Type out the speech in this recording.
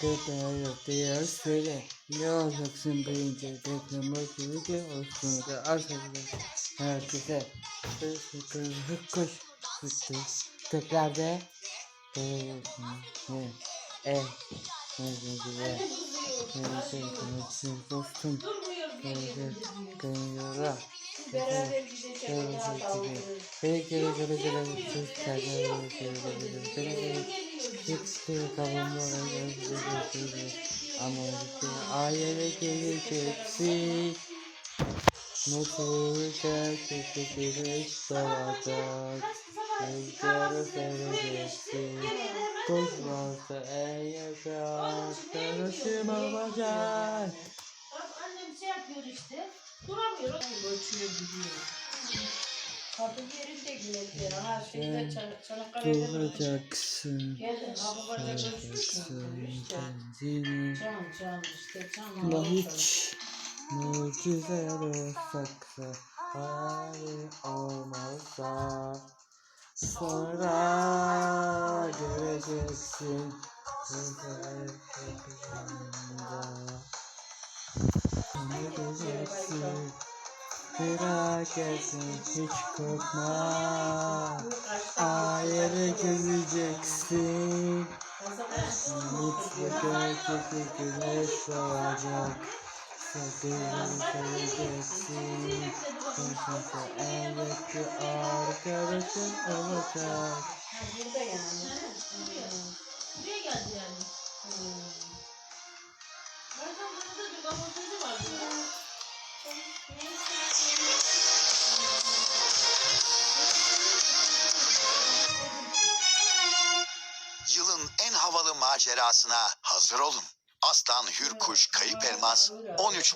Tepe diye söyle. Ne olacaksın birinci tekleme gibi olsun da asıldı. Herkese. Sıkı hıkkış. Sıkı. Tekrar de. E. E. Ne dostum. Bir yere. Kıyıra. Beraber gideceğiz. ya da Peki gele gele gele söz gele gele gele gele gele Hiçbir kavramı ama aileye geleceksin Mutlu gerçekleşecek doğacak Rüzgarı seveceksin Kuş varsa eğer arkadaşım olacak Bak annem şey yapıyor işte. Duramıyor. Ölçüyor gidiyor. Kapı yerinde güneşler. Ha şeyde Çan- Çanakkale'de Duracaksın Geldim kapı bacak ölçmüş mü? Duracaksın İşte. kendini Can can işte can. Ama Allah hiç mucize olsaksa hali olmazsa sonra göreceksin güzel yakında göreceksin merak etme hiç korkma ayrı göreceksin Mutlu gerçekte güneş doğacak Sakın göreceksin Konuşmasa elbette arkadaşın olacak. Buraya geldi yani. Zaten burada bir kaportacı vardı. Yılın en havalı macerasına hazır olun. Aslan Hürkuş Kayıp Elmas 13